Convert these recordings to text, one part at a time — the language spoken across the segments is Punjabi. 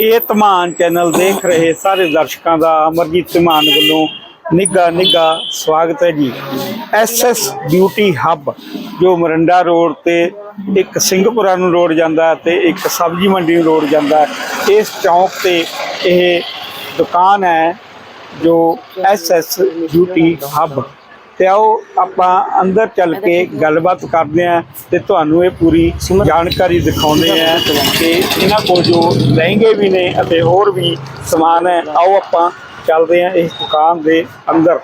ਇਹ ਧਮਾਨ ਚੈਨਲ ਦੇਖ ਰਹੇ ਸਾਰੇ ਦਰਸ਼ਕਾਂ ਦਾ, ਅਮਰਜੀਤ ਧਮਾਨ ਵੱਲੋਂ ਨਿੱਘਾ ਨਿੱਘਾ ਸਵਾਗਤ ਹੈ ਜੀ। ਐਸਐਸ ਬਿਊਟੀ ਹੱਬ, ਜੋ ਮਰੰਡਾ ਰੋਡ ਤੇ ਇੱਕ ਸਿੰਘਪੁਰਾ ਨੂੰ ਰੋਡ ਜਾਂਦਾ ਹੈ ਤੇ ਇੱਕ ਸਬਜ਼ੀ ਮੰਡੀ ਨੂੰ ਰੋਡ ਜਾਂਦਾ ਇਸ ਚੌਂਕ ਤੇ ਇਹ ਦੁਕਾਨ ਹੈ ਜੋ ਐਸਐਸ ਬਿਊਟੀ ਹੱਬ ਤੇ ਆਓ ਆਪਾਂ ਅੰਦਰ ਚੱਲ ਕੇ ਗੱਲਬਾਤ ਕਰਦੇ ਆਂ ਤੇ ਤੁਹਾਨੂੰ ਇਹ ਪੂਰੀ ਜਾਣਕਾਰੀ ਦਿਖਾਉਂਦੇ ਆਂ ਕਿ ਇਹਨਾਂ ਕੋਲ ਜੋ ਲਹਿੰਗੇ ਵੀ ਨੇ ਅਤੇ ਹੋਰ ਵੀ ਸਮਾਨ ਹੈ ਆਓ ਆਪਾਂ ਚੱਲਦੇ ਆਂ ਇਸ ਦੁਕਾਨ ਦੇ ਅੰਦਰ।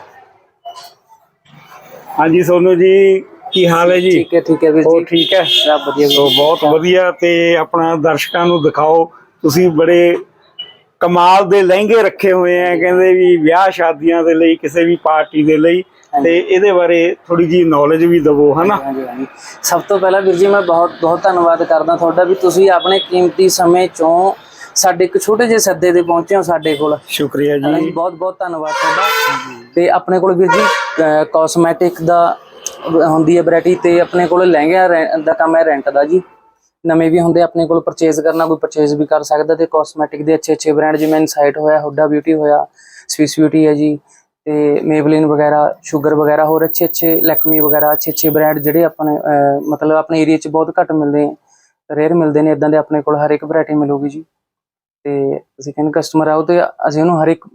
ਹਾਂਜੀ ਸੋਨੂ ਜੀ ਕੀ ਹਾਲ ਹੈ ਜੀ? ਠੀਕ ਹੈ ਠੀਕ ਹੈ ਵੀਰ ਜੀ। ਠੀਕ ਹੈ? ਸਭ ਵਧੀਆ ਸੋ ਬਹੁਤ ਵਧੀਆ ਤੇ ਆਪਣਾ ਦਰਸ਼ਕਾਂ ਨੂੰ ਦਿਖਾਓ ਤੁਸੀਂ ਬੜੇ ਕਮਾਲ ਦੇ ਲਹਿੰਗੇ ਰੱਖੇ ਹੋਏ ਆ ਕਹਿੰਦੇ ਵੀ ਵਿਆਹ ਸ਼ਾਦੀਆਂ ਦੇ ਲਈ ਕਿਸੇ ਵੀ ਪਾਰਟੀ ਦੇ ਲਈ। ਤੇ ਇਹਦੇ ਬਾਰੇ ਥੋੜੀ ਜੀ ਨੌਲੇਜ ਵੀ ਦਵੋ ਹਨਾ? ਸਭ ਤੋਂ ਪਹਿਲਾਂ ਵੀਰ ਜੀ ਮੈਂ ਬਹੁਤ ਬਹੁਤ ਧੰਨਵਾਦ ਕਰਦਾ ਤੁਹਾਡਾ ਵੀ ਤੁਸੀਂ ਆਪਣੇ ਕੀਮਤੀ ਸਮੇਂ ਚੋਂ ਸਾਡੇ ਇੱਕ ਛੋਟੇ ਜਿਹੇ ਸੱਦੇ ਦੇ ਪਹੁੰਚੇ ਹੋ ਸਾਡੇ ਕੋਲ। ਸ਼ੁਕਰੀਆ ਜੀ। ਬਹੁਤ ਬਹੁਤ ਧੰਨਵਾਦ ਤੁਹਾਡਾ। ਤੇ ਆਪਣੇ ਕੋਲ ਵੀਰ ਜੀ ਕਾਸਮੈਟਿਕ ਦਾ ਹੁੰਦੀ ਹੈ ਵੈਰਾਈਟੀ ਤੇ ਆਪਣੇ ਕੋਲ ਲਹਿੰਗਿਆਂ ਰੈ- ਦਾ ਕੰਮ ਹੈ ਰੈਂਟ ਦਾ ਜੀ। ਨਵੇਂ ਵੀ ਹੁੰਦੇ ਆਪਣੇ ਕੋਲ ਪਰਚੇਜ਼ ਕਰਨਾ ਕੋਈ ਪਰਚੇਜ਼ ਵੀ ਕਰ ਸਕਦਾ ਤੇ ਕਾਸਮੈਟਿਕ ਦੇ ਅੱਛੇ ਅੱਛੇ ਬ੍ਰਾਂਡ ਜਿਵੇਂ ਇਨਸਾਈਟ ਹੋਇਆ ਹੁੱਡਾ ਬਿਊਟੀ ਹੋਇਆ ਸਵਿਸ ਬਿਊਟੀ ਹੈ ਜੀ। ਤੇ ਮੇਬਲਿਨ ਵਗੈਰਾ ਸ਼ੂਗਰ ਵਗੈਰਾ, ਹੋਰ ਅੱਛੇ ਅੱਛੇ ਲੈਕਮੀ ਵਗੈਰਾ, ਅੱਛੇ ਅੱਛੇ ਬ੍ਰਾਂਡ ਜਿਹੜੇ ਆਪਣੇ ਮਤਲਬ ਆਪਣੇ ਏਰੀਆ 'ਚ ਬਹੁਤ ਘੱਟ ਮਿਲਦੇ ਆ। ਰੇਅਰ ਮਿਲਦੇ ਨੇ ਇਦਾਂ ਦੇ ਆਪਣੇ ਕੋਲ, ਹਰ ਇੱਕ ਵੈਰਾਈਟੀ ਮਿਲੂਗੀ ਜੀ। ਤੇ ਤੁਸੀਂ ਕਹਿੰਦੇ ਕਸਟਮਰ ਆਓ ਤੇ ਅਸੀਂ ਉਹਨੂੰ ਹਰ ਇੱਕ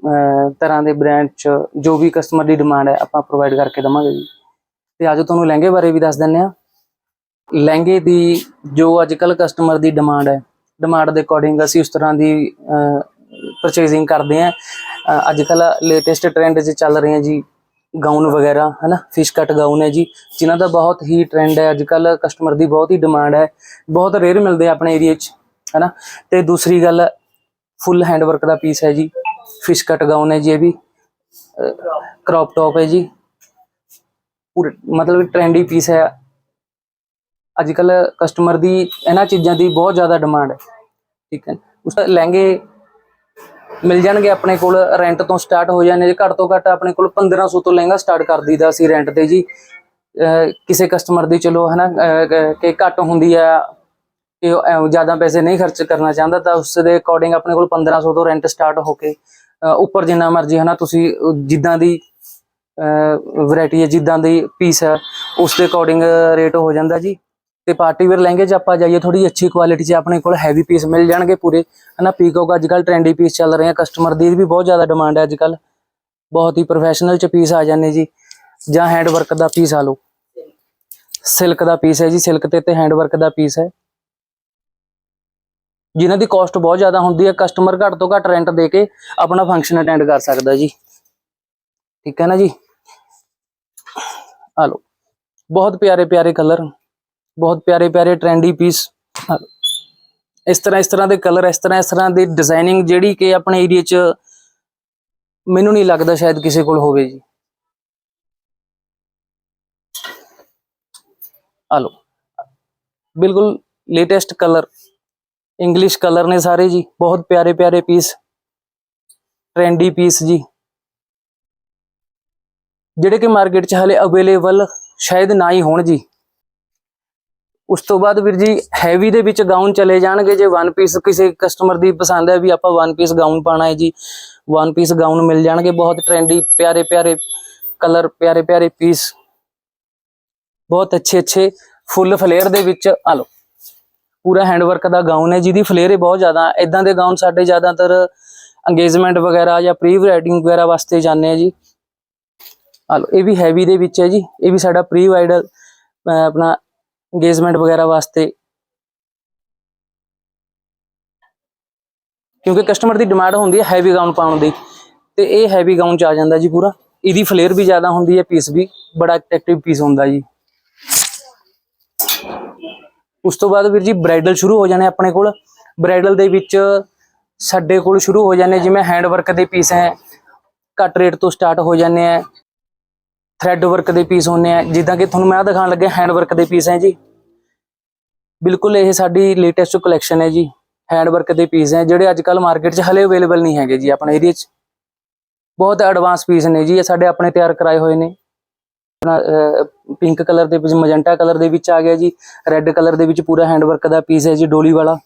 ਤਰ੍ਹਾਂ ਦੇ ਬ੍ਰਾਂਡ 'ਚ ਜੋ ਵੀ ਕਸਟਮਰ ਦੀ ਡਿਮਾਂਡ ਹੈ, ਆਪਾਂ ਪ੍ਰੋਵਾਈਡ ਕਰਕੇ ਦਵਾਂਗੇ ਜੀ। ਤੇ ਅੱਜ ਤੁਹਾਨੂੰ ਲਹਿੰਗੇ ਬਾਰੇ ਵੀ ਦੱਸ ਦਿੰਨੇ ਆ। ਲਹਿੰਗੇ ਦੀ ਜੋ ਅੱਜ ਕੱਲ ਕਸਟਮਰ ਦੀ ਡਿਮਾਂਡ ਹੈ ਡਿਮਾਂਡ ਦੇ ਅਕੋਰਡਿੰਗ ਅਸੀਂ ਉਸ ਤਰ੍ਹਾਂ ਦੀ ਪਰਚੇਜ਼ਿੰਗ ਕਰਦੇ ਆ। ਅੱਜ ਕੱਲ ਲੇਟੈਸਟ ਟ੍ਰੈਂਡ 'ਚ ਚੱਲ ਰਹੇ ਆ ਜੀ ਗਾਊਨ ਵਗੈਰਾ, ਹਨਾ? ਫਿਸ਼ ਕੱਟ ਗਾਊਨ ਹੈ ਜੀ, ਜਿਨ੍ਹਾਂ ਦਾ ਬਹੁਤ ਹੀ ਟ੍ਰੈਂਡ ਹੈ। ਅੱਜ ਕੱਲ ਕਸਟਮਰ ਦੀ ਬਹੁਤ ਹੀ ਡਿਮਾਂਡ ਹੈ। ਬਹੁਤ ਰੇਅਰ ਮਿਲਦੇ ਆ ਆਪਣੇ ਏਰੀਆ 'ਚ, ਹਨਾ? ਤੇ ਦੂਸਰੀ ਗੱਲ ਫੁੱਲ ਹੈਂਡਵਰਕ ਦਾ ਪੀਸ ਹੈ ਜੀ। ਫਿਸ਼ ਕੱਟ ਗਾਊਨ ਹੈ ਜੀ ਇਹ ਵੀ। ਕ੍ਰੌਪ ਟੌਪ ਹੈ ਜੀ। ਪੂਰੇ, ਮਤਲਬ ਟ੍ਰੈਂਡੀ ਪੀਸ ਹੈ। ਅੱਜ ਕੱਲ ਕਸਟਮਰ ਦੀ ਇਹਨਾਂ ਚੀਜ਼ਾਂ ਦੀ ਬਹੁਤ ਜ਼ਿਆਦਾ ਡਿਮਾਂਡ ਹੈ। ਠੀਕ ਹੈ। ਉਸ ਲਹਿੰਗੇ ਮਿਲ ਜਾਣਗੇ ਆਪਣੇ ਕੋਲ ਰੈਂਟ ਤੋਂ ਸਟਾਰਟ ਹੋ ਜਾਂਦੇ ਜੇ। ਘੱਟ ਤੋਂ ਘੱਟ ਆਪਣੇ ਕੋਲ 1500 ਤੋਂ ਲਹਿੰਗਾ ਸਟਾਰਟ ਕਰ ਦਈਦਾ ਅਸੀਂ ਰੈਂਟ ਤੇ ਜੀ। ਕਿਸੇ ਕਸਟਮਰ ਦੀ ਚਲੋ, ਹਨਾ, ਅਹ ਕਿ ਘੱਟ ਹੁੰਦੀ ਆ, ਕਿ ਜ਼ਿਆਦਾ ਪੈਸੇ ਨਹੀਂ ਖਰਚ ਕਰਨਾ ਚਾਹੁੰਦਾ, ਤਾਂ ਉਸ ਦੇ ਅਕੋਰਡਿੰਗ ਆਪਣੇ ਕੋਲ 1500 ਤੋਂ ਰੈਂਟ ਸਟਾਰਟ ਹੋ ਕੇ ਉੱਪਰ ਜਿੰਨਾ ਮਰਜ਼ੀ, ਹਨਾ, ਤੁਸੀਂ ਜਿੱਦਾਂ ਦੀ ਵੈਰਾਈਟੀ ਹੈ ਜਿੱਦਾਂ ਦੀ ਪੀਸ ਹੈ ਉਸ ਦੇ ਅਕੋਰਡਿੰਗ ਰੇਟ ਹੋ ਜਾਂਦਾ ਜੀ। ਤੇ ਪਾਰਟੀ ਵੇਅਰ ਲਹਿੰਗੇ 'ਚ ਆਪਾਂ ਜਾਈਏ ਥੋੜੀ ਅੱਛੀ ਕੁਆਲਿਟੀ 'ਚ ਆਪਣੇ ਕੋਲ ਹੈਵੀ ਪੀਸ ਮਿਲ ਜਾਣਗੇ ਪੂਰੇ। ਹਨਾ ਪੀਕੋਕ ਅੱਜ ਕੱਲ ਟ੍ਰੈਂਡੀ ਪੀਸ ਚੱਲ ਰਹੇ ਆ ਕਸਟਮਰ ਦੀ ਵੀ ਬਹੁਤ ਜ਼ਿਆਦਾ ਡਿਮਾਂਡ ਹੈ ਅੱਜ ਕੱਲ ਬਹੁਤ ਹੀ ਪ੍ਰੋਫੈਸ਼ਨਲ 'ਚ ਪੀਸ ਆ ਜਾਂਦੇ ਜੀ। ਜਾਂ ਹੈਂਡ ਵਰਕ ਦਾ ਪੀਸ ਆ ਲਓ। ਸਿਲਕ ਦਾ ਪੀਸ ਹੈ ਜੀ ਸਿਲਕ ਤੇ ਤੇ ਹੈਂਡ ਵਰਕ ਦਾ ਪੀਸ ਹੈ। ਜਿਨ੍ਹਾਂ ਦੀ ਕਾਸਟ ਬਹੁਤ ਜ਼ਿਆਦਾ ਹੁੰਦੀ ਹੈ ਕਸਟਮਰ ਘੱਟ ਤੋਂ ਘੱਟ ਰੈਂਟ ਦੇ ਕੇ ਆਪਣਾ ਫੰਕਸ਼ਨ ਅਟੈਂਡ ਕਰ ਸਕਦਾ ਜੀ। ਠੀਕ ਹੈ ਨਾ ਜੀ? ਆ ਲਓ। ਬਹੁਤ ਪਿਆਰੇ ਪਿਆਰੇ ਕਲਰ ਬਹੁਤ ਪਿਆਰੇ ਪਿਆਰੇ ਟ੍ਰੈਂਡੀ ਪੀਸ ਇਸ ਤਰ੍ਹਾਂ ਇਸ ਤਰ੍ਹਾਂ ਦੇ ਕਲਰ ਇਸ ਤਰ੍ਹਾਂ ਇਸ ਤਰ੍ਹਾਂ ਦੀ ਡਿਜ਼ਾਈਨਿੰਗ ਜਿਹੜੀ ਕਿ ਆਪਣੇ ਏਰੀਆ 'ਚ ਮੈਨੂੰ ਨਹੀਂ ਲੱਗਦਾ ਸ਼ਾਇਦ ਕਿਸੇ ਕੋਲ ਹੋਵੇ ਜੀ। ਆ ਲਓ। ਬਿਲਕੁਲ ਲੇਟੈਸਟ ਕਲਰ ਇੰਗਲਿਸ਼ ਕਲਰ ਨੇ ਸਾਰੇ ਜੀ। ਬਹੁਤ ਪਿਆਰੇ ਪਿਆਰੇ ਪੀਸ ਟ੍ਰੈਂਡੀ ਪੀਸ ਜੀ। ਜਿਹੜੇ ਕਿ ਮਾਰਕੀਟ 'ਚ ਹਲੇ ਅਵੇਲੇਬਲ ਸ਼ਾਇਦ ਨਾ ਹੀ ਹੋਣ ਜੀ। ਉਸ ਤੋਂ ਬਾਅਦ ਵੀਰ ਜੀ ਹੈਵੀ ਦੇ ਵਿੱਚ ਗਾਊਨ ਚਲੇ ਜਾਣਗੇ। ਜੇ ਵਨ ਪੀਸ ਕਿਸੇ ਕਸਟਮਰ ਦੀ ਪਸੰਦ ਹੈ ਵੀ ਆਪਾਂ ਵਨ ਪੀਸ ਗਾਊਨ ਪਾਣਾ ਹੈ ਜੀ ਵਨ ਪੀਸ ਗਾਊਨ ਮਿਲ ਜਾਣਗੇ। ਬਹੁਤ ਟ੍ਰੈਂਡੀ ਪਿਆਰੇ ਪਿਆਰੇ ਕਲਰ ਪਿਆਰੇ ਪਿਆਰੇ ਪੀਸ ਬਹੁਤ ਅੱਛੇ ਅੱਛੇ ਫੁੱਲ ਫਲੇਅਰ ਦੇ ਵਿੱਚ, ਆ ਲਓ। ਪੂਰਾ ਹੈਂਡਵਰਕ ਦਾ ਗਾਊਨ ਹੈ, ਜਿਹਦੀ ਫਲੇਅਰ ਹੀ ਬਹੁਤ ਜ਼ਿਆਦਾ। ਇਦਾਂ ਦੇ ਗਾਊਨ ਸਾਡੇ ਜ਼ਿਆਦਾਤਰ ਅੰਗੇਜਮੈਂਟ ਵਗੈਰਾ ਜਾਂ ਪ੍ਰੀ ਵੈਡਿੰਗ ਵਗੈਰਾ ਵਾਸਤੇ ਜਾਂਦੇ ਆ ਜੀ। ਆ ਲਓ, ਇਹ ਵੀ ਹੈਵੀ ਦੇ ਵਿੱਚ ਹੈ ਜੀ। ਇਹ ਵੀ ਸਾਡਾ ਪ੍ਰੀ ਵਾਈਡਲ ਆਪਣਾ ਅੰਗੇਜਮੈਂਟ ਵਗੈਰਾ ਵਾਸਤੇ। ਕਿਉਂਕਿ ਕਸਟਮਰ ਦੀ ਡਿਮਾਂਡ ਹੁੰਦੀ ਹੈ ਹੈਵੀ ਗਾਊਨ ਪਾਉਣ ਦੀ। ਤੇ ਇਹ ਹੈਵੀ ਗਾਊਨ ਚ ਆ ਜਾਂਦਾ ਜੀ ਪੂਰਾ। ਇਹਦੀ ਫਲੇਅਰ ਵੀ ਜ਼ਿਆਦਾ ਹੁੰਦੀ ਹੈ ਪੀਸ ਵੀ। ਬੜਾ ਅਟਰੈਕਟਿਵ ਪੀਸ ਹੁੰਦਾ ਜੀ। ਉਸ ਤੋਂ ਬਾਅਦ ਵੀਰ ਜੀ ਬ੍ਰਾਈਡਲ ਸ਼ੁਰੂ ਹੋ ਜਾਣੇ ਆਪਣੇ ਕੋਲ। ਬ੍ਰਾਈਡਲ ਦੇ ਵਿੱਚ ਸਾਡੇ ਕੋਲ ਸ਼ੁਰੂ ਹੋ ਜਾਣੇ ਜਿਵੇਂ ਹੈਂਡ ਵਰਕ ਦੇ ਪੀਸ ਹੈ। ਘੱਟ ਰੇਟ ਤੋਂ ਸਟਾਰਟ ਹੋ ਜਾਂਦੇ ਆ ਥ੍ਰੈਡ ਵਰਕ ਦੇ ਪੀਸ ਹੁੰਦੇ ਆ ਜਿੱਦਾਂ ਕਿ ਤੁਹਾਨੂੰ ਮੈਂ ਆਹ ਦਿਖਾਉਣ ਲੱਗਿਆ ਹੈਂਡ ਵਰਕ ਦੇ ਪੀਸ ਹੈ ਜੀ। ਬਿਲਕੁਲ ਇਹ ਸਾਡੀ ਲੇਟੈਸਟ ਕਲੈਕਸ਼ਨ ਹੈ ਜੀ ਹੈਂਡ ਵਰਕ ਦੇ ਪੀਸ ਹੈ, ਜਿਹੜੇ ਅੱਜ ਕੱਲ ਮਾਰਕੀਟ 'ਚ ਹਲੇ ਅਵੇਲੇਬਲ ਨਹੀਂ ਹੈਗੇ ਜੀ ਆਪਣੇ ਏਰੀਆ 'ਚ। ਬਹੁਤ ਐਡਵਾਂਸ ਪੀਸ ਨੇ ਜੀ, ਇਹ ਸਾਡੇ ਆਪਣੇ ਤਿਆਰ ਕਰਾਏ ਹੋਏ ਨੇ। ਪਿੰਕ ਕਲਰ ਦੇ ਵਿੱਚ ਮਜੈਂਟਾ ਕਲਰ ਦੇ ਵਿੱਚ ਆ ਗਿਆ ਜੀ ਰੈੱਡ ਕਲਰ ਦੇ ਵਿੱਚ ਪੂਰਾ ਹੈਂਡ ਵਰਕ ਦਾ ਪੀਸ ਹੈ ਜੀ, ਡੋਲੀ ਵਾਲਾ।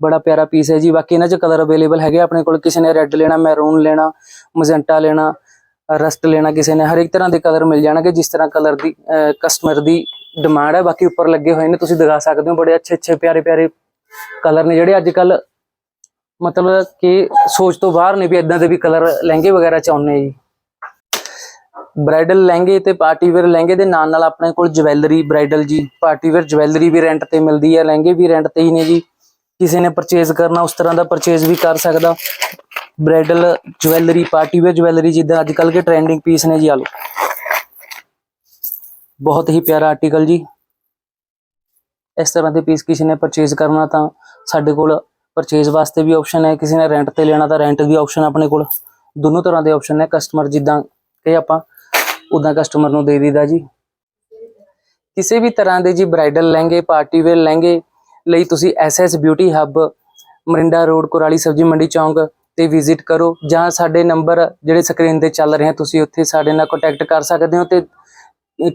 ਬੜਾ ਪਿਆਰਾ ਪੀਸ ਹੈ ਜੀ, ਬਾਕੀ ਇਹਨਾਂ 'ਚ ਕਲਰ ਅਵੇਲੇਬਲ ਹੈਗੇ, ਆਪਣੇ ਕੋਲ ਕਿਸੇ ਨੇ ਰੈੱਡ ਲੈਣਾ ਮੈਰੂਨ ਲੈਣਾ ਮਜੈਂਟਾ ਲੈਣਾ ਰਸਟ ਲੈਣਾ ਕਿਸੇ ਨੇ ਹਰ ਇੱਕ ਤਰ੍ਹਾਂ ਦੇ ਕਲਰ ਮਿਲ ਜਾਣਗੇ, ਜਿਸ ਤਰ੍ਹਾਂ ਕਲਰ ਦੀ ਕਸਟਮਰ ਦੀ ਡਿਮਾਂਡ ਹੈ, ਬਾਕੀ ਉੱਪਰ ਲੱਗੇ ਹੋਏ ਨੇ, ਤੁਸੀਂ ਦਿਖਾ ਸਕਦੇ ਹੋ ਬੜੇ ਅੱਛੇ ਅੱਛੇ, ਪਿਆਰੇ ਪਿਆਰੇ ਕਲਰ ਨੇ ਜਿਹੜੇ ਅੱਜ ਕੱਲ ਮਤਲਬ ਕਿ ਸੋਚ ਤੋਂ ਬਾਹਰ ਨੇ ਵੀ ਇਦਾਂ ਦੇ ਵੀ ਕਲਰ ਲਹਿੰਗੇ ਵਗੈਰਾ 'ਚ ਚਾਹੁੰਦੇ ਜੀ। ਬ੍ਰਾਈਡਲ ਲਹਿੰਗੇ ਤੇ ਪਾਰਟੀ ਵੇਅਰ ਲਹਿੰਗੇ ਦੇ ਨਾਲ ਨਾਲ ਆਪਣੇ ਕੋਲ ਜਵੈਲਰੀ ਬ੍ਰਾਈਡਲ ਜੀ ਪਾਰਟੀ ਵੇਅਰ ਜਵੈਲਰੀ ਵੀ ਰੈਂਟ ਤੇ ਮਿਲਦੀ ਹੈ ਲਹਿੰਗੇ ਵੀ ਰੈਂਟ ਤੇ ਹੀ ਨੇ ਜੀ। ਕਿਸੇ ਨੇ ਪਰਚੇਜ਼ ਕਰਨਾ, ਉਸ ਤਰ੍ਹਾਂ ਦਾ ਪਰਚੇਜ਼ ਵੀ ਕਰ ਸਕਦਾ। Bridal jewellery party wear jewellery ਜਿੱਦਾਂ ਅੱਜ ਕੱਲ੍ਹ ਕੇ ਟ੍ਰੈਂਡਿੰਗ ਪੀਸ ਨੇ ਜੀ ਆਲੋ ਬਹੁਤ ਹੀ ਪਿਆਰਾ ਆਰਟੀਕਲ ਜੀ। ਇਸ ਤਰ੍ਹਾਂ ਦੇ ਪੀਸ ਕਿਸੇ ਨੇ ਪਰਚੇਜ਼ ਕਰਨਾ ਤਾਂ ਸਾਡੇ ਕੋਲ ਪਰਚੇਜ਼ ਵਾਸਤੇ ਵੀ ਆਪਸ਼ਨ ਹੈ, ਕਿਸੇ ਨੇ ਰੈਂਟ ਤੇ ਲੈਣਾ ਤਾਂ ਰੈਂਟ ਵੀ ਆਪਸ਼ਨ ਆਪਣੇ ਕੋਲ। ਦੋਨੋਂ ਤਰ੍ਹਾਂ ਦੇ ਆਪਸ਼ਨ ਨੇ ਕਸਟਮਰ ਜਿੱਦਾਂ ਕਿ ਆਪਾਂ ਉਦਾਂ ਕਸਟਮਰ ਨੂੰ ਦੇ ਦਿੰਦਾ ਜੀ। ਕਿਸੇ ਵੀ ਤਰ੍ਹਾਂ ਦੇ ਜੀ ਬ੍ਰਾਈਡਲ ਲਹਿੰਗੇ ਪਾਰਟੀ ਵੇਅਰ ਲਹਿੰਗੇ ਲਈ ਤੁਸੀਂ SS beauty hub Morinda road, Kurali ਸਬਜ਼ੀ ਮੰਡੀ ਚੌਂਕ ਤੇ ਵਿਜ਼ਿਟ ਕਰੋ ਜਾਂ ਸਾਡੇ ਨੰਬਰ ਜਿਹੜੇ ਸਕਰੀਨ ਤੇ ਚੱਲ ਰਹੇ ਤੁਸੀਂ ਉੱਥੇ ਸਾਡੇ ਨਾਲ ਕੰਟੈਕਟ ਕਰ ਸਕਦੇ ਹੋ ਤੇ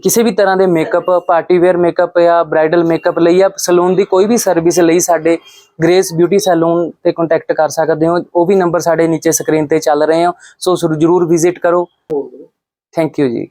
ਕਿਸੇ ਵੀ ਤਰ੍ਹਾਂ ਦੇ ਮੇਕਅਪ ਪਾਰਟੀ ਵੇਅਰ ਮੇਕਅਪ ਜਾਂ ਬ੍ਰਾਈਡਲ ਮੇਕਅਪ ਲਈ ਜਾਂ ਸਲੂਨ ਦੀ ਕੋਈ ਵੀ ਸਰਵਿਸ ਲਈ ਸਾਡੇ ਗ੍ਰੇਸ ਬਿਊਟੀ ਸੈਲੂਨ ਤੇ ਕੰਟੈਕਟ ਕਰ ਸਕਦੇ ਹੋ। ਉਹ ਵੀ ਨੰਬਰ ਸਾਡੇ ਨੀਚੇ ਸਕਰੀਨ ਤੇ ਚੱਲ ਰਹੇ ਹੋ ਸੋ ਜ਼ਰੂਰ ਵਿਜ਼ਿਟ ਕਰੋ। ਥੈਂਕ ਯੂ ਜੀ।